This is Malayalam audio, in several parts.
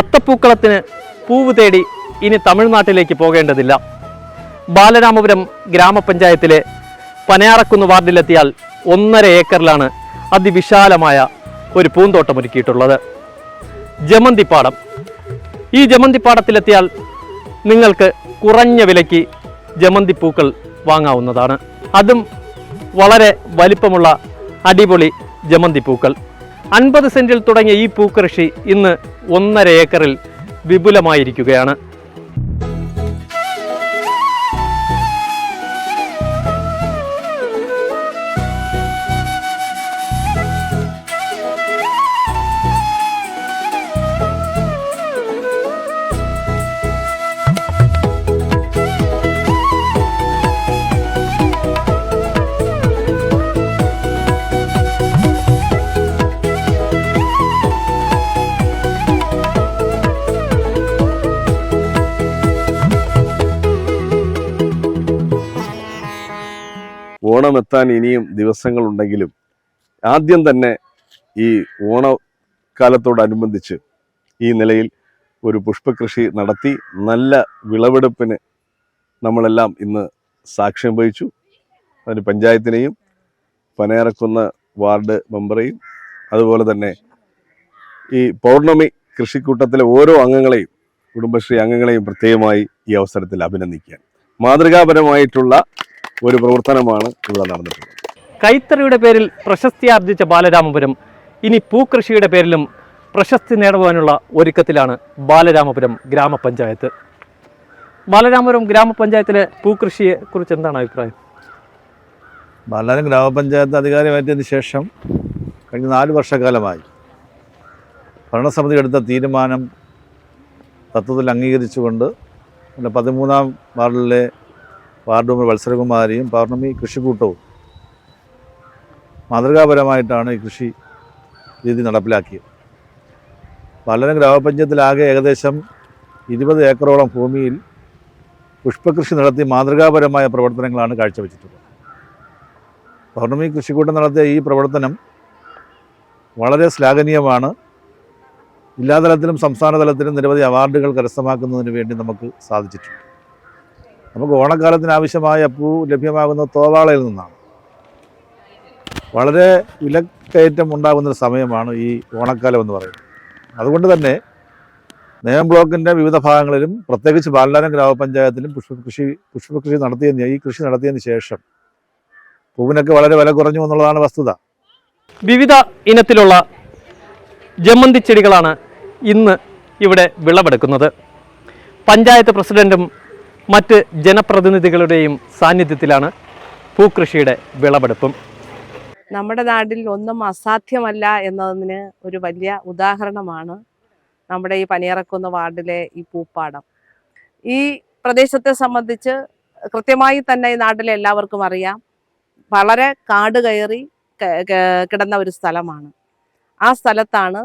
അത്തപ്പൂക്കളത്തിന് പൂവ് തേടി ഇനി തമിഴ്നാട്ടിലേക്ക് പോകേണ്ടതില്ല. ബാലരാമപുരം ഗ്രാമപഞ്ചായത്തിലെ പനയാറക്കുന്ന് വാർഡിലെത്തിയാൽ ഒന്നര ഏക്കറിലാണ് അതിവിശാലമായ ഒരു പൂന്തോട്ടം ഒരുക്കിയിട്ടുള്ളത്. ജമന്തിപ്പാടം. ഈ ജമന്തിപ്പാടത്തിലെത്തിയാൽ നിങ്ങൾക്ക് കുറഞ്ഞ വിലയ്ക്ക് ജമന്തിപ്പൂക്കൾ വാങ്ങാവുന്നതാണ്. അതും വളരെ വലിപ്പമുള്ള അടിപൊളി ജമന്തി പൂക്കൾ അൻപത് സെന്റിൽ തുടങ്ങിയ ഈ പൂക്കൃഷി ഇന്ന് ഒന്നര ഏക്കറിൽ വിപുലമായിരിക്കുകയാണ്. ഓണമെത്താൻ ഇനിയും ദിവസങ്ങളുണ്ടെങ്കിലും ആദ്യം തന്നെ ഈ ഓണക്കാലത്തോടനുബന്ധിച്ച് ഈ നിലയിൽ ഒരു പുഷ്പകൃഷി നടത്തി നല്ല വിളവെടുപ്പിന് നമ്മളെല്ലാം ഇന്ന് സാക്ഷ്യം വഹിച്ചു. അതിന് പഞ്ചായത്തിനെയും പനയറക്കുന്ന വാർഡ് മെമ്പറെയും അതുപോലെ തന്നെ ഈ പൗർണമി കൃഷിക്കൂട്ടത്തിലെ ഓരോ അംഗങ്ങളെയും കുടുംബശ്രീ അംഗങ്ങളെയും പ്രത്യേകമായി ഈ അവസരത്തിൽ അഭിനന്ദിക്കാൻ മാതൃകാപരമായിട്ടുള്ള ഒരു പ്രവർത്തനമാണ് ഇവിടെ നടന്നിട്ടുള്ളത്. കൈത്തറിയുടെ പേരിൽ പ്രശസ്തി ആർജിച്ച ബാലരാമപുരം ഇനി പൂക്കൃഷിയുടെ പേരിലും പ്രശസ്തി നേടുവാനുള്ള ഒരുക്കത്തിലാണ് ബാലരാമപുരം ഗ്രാമപഞ്ചായത്ത്. ബാലരാമപുരം ഗ്രാമപഞ്ചായത്തിലെ പൂക്കൃഷിയെ കുറിച്ച് എന്താണ് അഭിപ്രായം? ബാലരാമ ഗ്രാമപഞ്ചായത്ത് അധികാരമേറ്റതിന് ശേഷം കഴിഞ്ഞ നാല് വർഷക്കാലമായി ഭരണസമിതി എടുത്ത തീരുമാനം തത്വത്തിൽ അംഗീകരിച്ചുകൊണ്ട് പിന്നെ പതിമൂന്നാം വാർഡിലെ വാർഡ് വത്സരകുമാരിയും പൗർണമി കൃഷിക്കൂട്ടവും മാതൃകാപരമായിട്ടാണ് ഈ കൃഷി രീതി നടപ്പിലാക്കിയത്. പലരും ഗ്രാമപഞ്ചായത്തിലാകെ ഏകദേശം ഇരുപത് ഏക്കറോളം ഭൂമിയിൽ പുഷ്പകൃഷി നടത്തി മാതൃകാപരമായ പ്രവർത്തനങ്ങളാണ് കാഴ്ചവെച്ചിട്ടുള്ളത്. പൗർണമി കൃഷിക്കൂട്ടം നടത്തിയ ഈ പ്രവർത്തനം വളരെ ശ്ലാഘനീയമാണ്. ജില്ലാതലത്തിലും സംസ്ഥാനതലത്തിലും സംസ്ഥാന തലത്തിലും നിരവധി അവാർഡുകൾ കരസ്ഥമാക്കുന്നതിന് വേണ്ടി നമുക്ക് സാധിച്ചിട്ടുണ്ട്. നമുക്ക് ഓണക്കാലത്തിന് ആവശ്യമായ പൂ ലഭ്യമാകുന്ന തോവാളയിൽ നിന്നാണ്. വളരെ വിലക്കയറ്റം ഉണ്ടാകുന്ന സമയമാണ് ഈ ഓണക്കാലം എന്ന് പറയുന്നത്. അതുകൊണ്ട് തന്നെ നേം ബ്ലോക്കിന്റെ വിവിധ ഭാഗങ്ങളിലും പ്രത്യേകിച്ച് ബാലാനം ഗ്രാമപഞ്ചായത്തിലും പുഷ്പകൃഷി പുഷ്പകൃഷി നടത്തിയതിന് ഈ കൃഷി നടത്തിയതിന് ശേഷം പൂവിനൊക്കെ വളരെ വില കുറഞ്ഞു എന്നുള്ളതാണ് വസ്തുത. വിവിധ ഇനത്തിലുള്ള ജമന്തി ചെടികളാണ് ഇന്ന് ഇവിടെ വിളവെടുക്കുന്നത്. പഞ്ചായത്ത് പ്രസിഡന്റും മറ്റ് ജനപ്രതിനിധികളുടെയും സാന്നിധ്യത്തിലാണ് പൂക്കൃഷിയുടെ വിളവെടുപ്പും. നമ്മുടെ നാട്ടിൽ ഒന്നും അസാധ്യമല്ല എന്നതിന് ഒരു വലിയ ഉദാഹരണമാണ് നമ്മുടെ ഈ പനിയറക്കുന്ന് വാർഡിലെ ഈ പൂപ്പാടം. ഈ പ്രദേശത്തെ സംബന്ധിച്ച് കൃത്യമായി തന്നെ ഈ നാട്ടിലെ എല്ലാവർക്കും അറിയാം. വളരെ കാട് കയറി കിടന്ന ഒരു സ്ഥലമാണ്. ആ സ്ഥലത്താണ്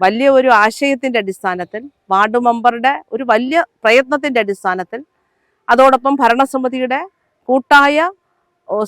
വലിയ ഒരു ആശയത്തിന്റെ അടിസ്ഥാനത്തിൽ വാർഡ് മെമ്പറുടെ ഒരു വലിയ പ്രയത്നത്തിന്റെ അടിസ്ഥാനത്തിൽ അതോടൊപ്പം ഭരണസമിതിയുടെ കൂട്ടായ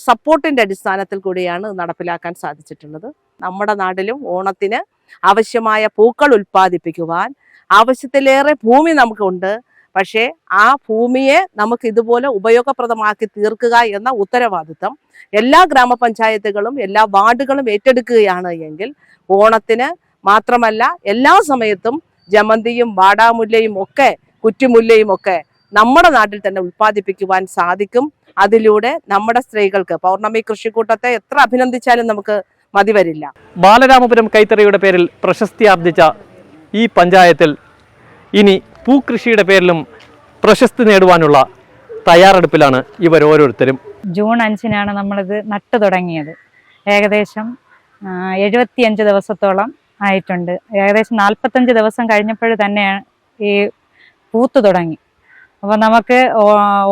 സപ്പോർട്ടിന്റെ അടിസ്ഥാനത്തിൽ കൂടിയാണ് നടപ്പിലാക്കാൻ സാധിച്ചിട്ടുള്ളത്. നമ്മുടെ നാട്ടിലും ഓണത്തിന് ആവശ്യമായ പൂക്കൾ ഉൽപ്പാദിപ്പിക്കുവാൻ ആവശ്യത്തിലേറെ ഭൂമി നമുക്കുണ്ട്. പക്ഷേ ആ ഭൂമിയെ നമുക്ക് ഇതുപോലെ ഉപയോഗപ്രദമാക്കി തീർക്കുക എന്ന ഉത്തരവാദിത്തം എല്ലാ ഗ്രാമപഞ്ചായത്തുകളും എല്ലാ വാർഡുകളും ഏറ്റെടുക്കുകയാണ് എങ്കിൽ ഓണത്തിന് മാത്രമല്ല എല്ലാ സമയത്തും ജമന്തിയും വാടാമുല്ലയും ഒക്കെ കുറ്റിമുല്ലയും ഒക്കെ നമ്മുടെ നാട്ടിൽ തന്നെ ഉൽപ്പാദിപ്പിക്കുവാൻ സാധിക്കും. അതിലൂടെ നമ്മുടെ സ്ത്രീകൾക്ക് പൗർണമി കൃഷിക്കൂട്ടത്തെ എത്ര അഭിനന്ദിച്ചാലും നമുക്ക് മതിവരില്ല ബാലരാമപുരം കൈത്തറിയുടെ പേരിൽ പ്രശസ്തി ആർജിച്ച ഈ പഞ്ചായത്തിൽ ഇനി പൂക്കൃഷിയുടെ പേരിലും പ്രശസ്തി നേടുവാനുള്ള തയ്യാറെടുപ്പിലാണ് ഇവർ ഓരോരുത്തരും. ജൂൺ അഞ്ചിനാണ് നമ്മളിത് നട്ടു തുടങ്ങിയത്. ഏകദേശം എഴുപത്തിയഞ്ച് ദിവസത്തോളം ആയിട്ടുണ്ട്. ഏകദേശം നാൽപ്പത്തഞ്ച് ദിവസം കഴിഞ്ഞപ്പോൾ തന്നെയാണ് ഈ പൂത്തു തുടങ്ങി. അപ്പോൾ നമുക്ക്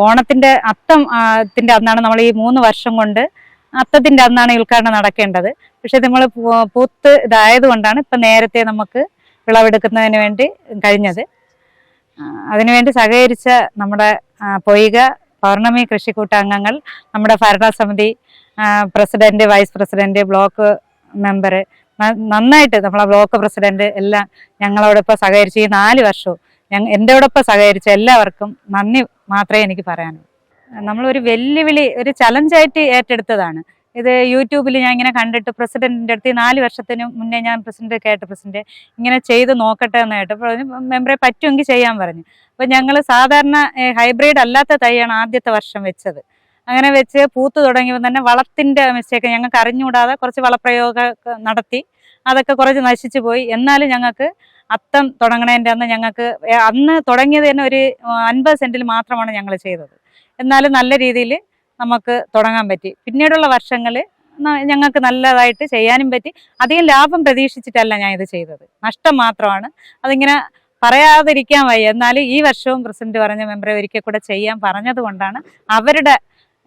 ഓണത്തിന്റെ അത്തം ത്തിന്റെ അന്നാണ് നമ്മൾ ഈ മൂന്ന് വർഷം കൊണ്ട് അത്തത്തിന്റെ അന്നാണ് ഈ ഉദ്ഘാടനം നടക്കേണ്ടത്. പക്ഷെ നമ്മൾ പൂത്ത് ഇതായത് കൊണ്ടാണ് ഇപ്പം നേരത്തെ നമുക്ക് വിളവെടുക്കുന്നതിന് വേണ്ടി കഴിഞ്ഞത്. അതിനുവേണ്ടി സഹകരിച്ച നമ്മുടെ പൊയ്ക പൗർണമി കൃഷിക്കൂട്ട അംഗങ്ങൾ നമ്മുടെ ഭരണസമിതി president vice president block member നന്നായിട്ട് നമ്മളെ ബ്ലോക്ക് പ്രസിഡന്റ് എല്ലാം ഞങ്ങളോടൊപ്പം സഹകരിച്ച് ഈ നാല് വർഷവും ഞങ്ങൾ എന്റെയോടൊപ്പം സഹകരിച്ച എല്ലാവർക്കും നന്ദി മാത്രമേ എനിക്ക് പറയാനുള്ളൂ. നമ്മളൊരു വെല്ലുവിളി ഒരു ചലഞ്ചായിട്ട് ഏറ്റെടുത്തതാണ്. ഇത് യൂട്യൂബിൽ ഞാൻ ഇങ്ങനെ കണ്ടിട്ട് പ്രസിഡന്റിന്റെ അടുത്ത് നാല് വർഷത്തിന് മുന്നേ ഞാൻ പ്രസിഡന്റ് കേട്ട പ്രസിഡന്റ് ഇങ്ങനെ ചെയ്ത് നോക്കട്ടെ എന്ന് കേട്ടപ്പോൾ മെമ്പറെ പറ്റുമെങ്കിൽ ചെയ്യാൻ പറഞ്ഞു. അപ്പോൾ ഞങ്ങൾ സാധാരണ ഹൈബ്രിഡ് അല്ലാത്ത തൈയാണ് ആദ്യത്തെ വർഷം വെച്ചത്. അങ്ങനെ വെച്ച് പൂത്ത് തുടങ്ങിയപ്പോൾ തന്നെ വളത്തിന്റെ മിസ്റ്റേക്ക് ഞങ്ങൾക്ക് അറിഞ്ഞുകൂടാതെ കുറച്ച് വളപ്രയോഗം നടത്തി. അതൊക്കെ കുറച്ച് നശിച്ചു പോയി. എന്നാലും ഞങ്ങൾക്ക് അത്തം തുടങ്ങണേന്റെ അന്ന് ഞങ്ങൾക്ക് അന്ന് തുടങ്ങിയത് തന്നെ ഒരു അൻപത് സെന്റിൽ മാത്രമാണ് ഞങ്ങൾ ചെയ്തത്. എന്നാലും നല്ല രീതിയിൽ നമുക്ക് തുടങ്ങാൻ പറ്റി. പിന്നീടുള്ള വർഷങ്ങളിൽ ഞങ്ങൾക്ക് നല്ലതായിട്ട് ചെയ്യാനും പറ്റി. അധികം ലാഭം പ്രതീക്ഷിച്ചിട്ടല്ല ഞാൻ ഇത് ചെയ്തത്. നഷ്ടം മാത്രമാണ്. അതിങ്ങനെ പറയാതിരിക്കാൻ വയ്യ. എന്നാലും ഈ വർഷവും പ്രസിഡന്റ് പറഞ്ഞ മെമ്പറെ ഒരിക്കൽ കൂടെ ചെയ്യാൻ പറഞ്ഞതുകൊണ്ടാണ് അവരുടെ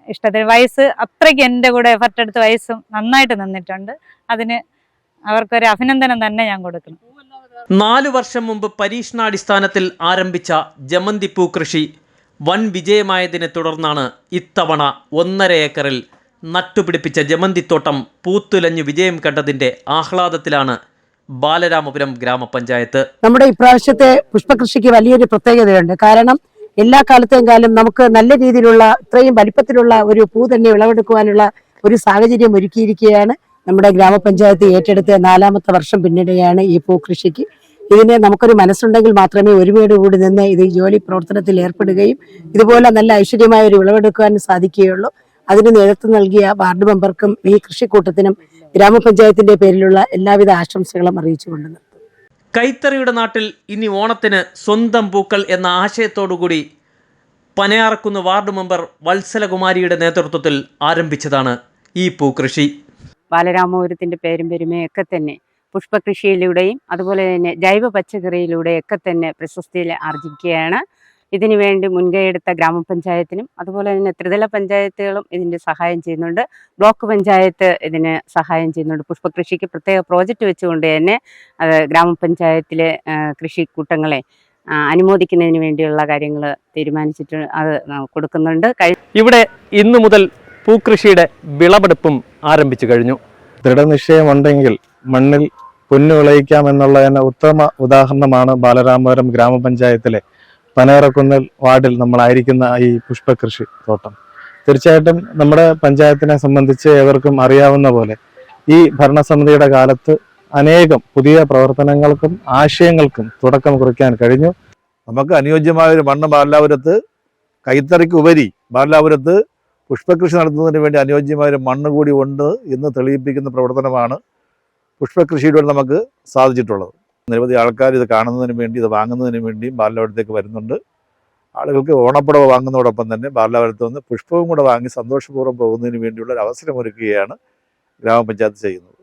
ഇഷ്ടത്തിന് വയസ്സ് അത്രയ്ക്ക് എന്റെ കൂടെ എഫർട്ട് എടുത്ത് വയസ്സും നന്നായിട്ട് നിന്നിട്ടുണ്ട്. അതിന് അവർക്കൊരു അഭിനന്ദനം തന്നെ ഞാൻ കൊടുക്കണം നാലു വർഷം മുമ്പ് പരീക്ഷണാടിസ്ഥാനത്തിൽ ആരംഭിച്ച ജമന്തിപ്പൂ കൃഷി വൻ വിജയമായതിനെ തുടർന്നാണ് ഇത്തവണ ഒന്നര ഏക്കറിൽ നട്ടുപിടിപ്പിച്ച ജമന്തിത്തോട്ടം പൂത്തുലഞ്ഞു വിജയം കണ്ടതിന്റെ ആഹ്ലാദത്തിലാണ് ബാലരാമപുരം ഗ്രാമപഞ്ചായത്ത്. നമ്മുടെ ഇപ്രാവശ്യത്തെ പുഷ്പകൃഷിക്ക് വലിയൊരു പ്രത്യേകതയുണ്ട്. കാരണം എല്ലാ കാലത്തെയും കാലം നമുക്ക് നല്ല രീതിയിലുള്ള ഇത്രയും വലിപ്പത്തിലുള്ള ഒരു പൂ തന്നെ വിളവെടുക്കുവാനുള്ള ഒരു സാഹചര്യം ഒരുക്കിയിരിക്കുകയാണ്. നമ്മുടെ ഗ്രാമപഞ്ചായത്ത് ഏറ്റെടുത്ത നാലാമത്തെ വർഷം പിന്നിടുകയാണ് ഈ പൂക്കൃഷിക്ക്. ഇതിനെ നമുക്കൊരു മനസ്സുണ്ടെങ്കിൽ മാത്രമേ ഒരുമയോട് കൂടി നിന്ന് ഇത് ജോലി പ്രവർത്തനത്തിൽ ഏർപ്പെടുകയും ഇതുപോലെ നല്ല ഐശ്വര്യമായ ഒരു വിളവെടുക്കാൻ സാധിക്കുകയുള്ളൂ. അതിന് നേതൃത്വം നൽകിയ വാർഡ് മെമ്പർക്കും ഈ കൃഷിക്കൂട്ടത്തിനും ഗ്രാമപഞ്ചായത്തിന്റെ പേരിലുള്ള എല്ലാവിധ ആശംസകളും അറിയിച്ചുകൊണ്ട്. കൈത്തറിയുടെ നാട്ടിൽ ഇനി ഓണത്തിന് സ്വന്തം പൂക്കൾ എന്ന ആശയത്തോടുകൂടി പനയാർക്കുന്ന് വാർഡ് മെമ്പർ വത്സലകുമാരിയുടെ നേതൃത്വത്തിൽ ആരംഭിച്ചതാണ് ഈ പൂക്കൃഷി. ബാലരാമപുരത്തിന്റെ പേരും പെരുമയൊക്കെ തന്നെ പുഷ്പകൃഷിയിലൂടെയും അതുപോലെ തന്നെ ജൈവ പച്ചക്കറിയിലൂടെയൊക്കെ തന്നെ പ്രശസ്തിയിൽ ആർജിക്കുകയാണ്. ഇതിനു വേണ്ടി മുൻകൈയെടുത്ത ഗ്രാമപഞ്ചായത്തിനും അതുപോലെ തന്നെ ത്രിതല പഞ്ചായത്തുകളും ഇതിന്റെ സഹായം ചെയ്യുന്നുണ്ട്. ബ്ലോക്ക് പഞ്ചായത്ത് ഇതിന് സഹായം ചെയ്യുന്നുണ്ട്. പുഷ്പകൃഷിക്ക് പ്രത്യേക പ്രോജക്റ്റ് വെച്ചുകൊണ്ട് തന്നെ അത് ഗ്രാമപഞ്ചായത്തിലെ കൃഷിക്കൂട്ടങ്ങളെ അനുമോദിക്കുന്നതിന് വേണ്ടിയുള്ള കാര്യങ്ങൾ തീരുമാനിച്ചിട്ട് അത് കൊടുക്കുന്നുണ്ട്. ഇവിടെ ഇന്നു മുതൽ പൂക്കൃഷിയുടെ വിളവെടുപ്പും ആരംഭിച്ചു കഴിഞ്ഞു. ദൃഢനിശ്ചയമുണ്ടെങ്കിൽ മണ്ണിൽ പൊന്നു വിളയിക്കാമെന്നുള്ളതിന് ഉത്തമ ഉദാഹരണമാണ് ബാലരാമപുരം ഗ്രാമപഞ്ചായത്തിലെ പനേറക്കുന്നിൽ വാർഡിൽ നമ്മളായിരിക്കുന്ന ഈ പുഷ്പകൃഷി തോട്ടം. തീർച്ചയായിട്ടും നമ്മുടെ പഞ്ചായത്തിനെ സംബന്ധിച്ച് ഏവർക്കും അറിയാവുന്ന പോലെ ഈ ഭരണസമിതിയുടെ കാലത്ത് അനേകം പുതിയ പ്രവർത്തനങ്ങൾക്കും ആശയങ്ങൾക്കും തുടക്കം കുറിക്കാൻ കഴിഞ്ഞു. നമുക്ക് അനുയോജ്യമായ ഒരു മണ്ണ് ബാലാപുരത്ത് കൈത്തറിക്ക് ഉപരി ബാലാപുരത്ത് പുഷ്പകൃഷി നടത്തുന്നതിന് വേണ്ടി അനുയോജ്യമായ ഒരു മണ്ണ് കൂടി ഉണ്ട് എന്ന് തെളിയിപ്പിക്കുന്ന പ്രവർത്തനമാണ് പുഷ്പകൃഷിയിലൂടെ നമുക്ക് സാധിച്ചിട്ടുള്ളത്. നിരവധി ആൾക്കാർ ഇത് കാണുന്നതിന് വേണ്ടി ഇത് വാങ്ങുന്നതിന് വേണ്ടിയും ബാലവരത്തേക്ക് വരുന്നുണ്ട്. ആളുകൾക്ക് ഓണപ്പുടവ വാങ്ങുന്നതോടൊപ്പം തന്നെ ബാലവരത്ത് നിന്ന് പുഷ്പവും കൂടെ വാങ്ങി സന്തോഷപൂർവം പോകുന്നതിന് വേണ്ടിയുള്ള ഒരു അവസരമൊരുക്കുകയാണ് ഗ്രാമപഞ്ചായത്ത് ചെയ്യുന്നത്.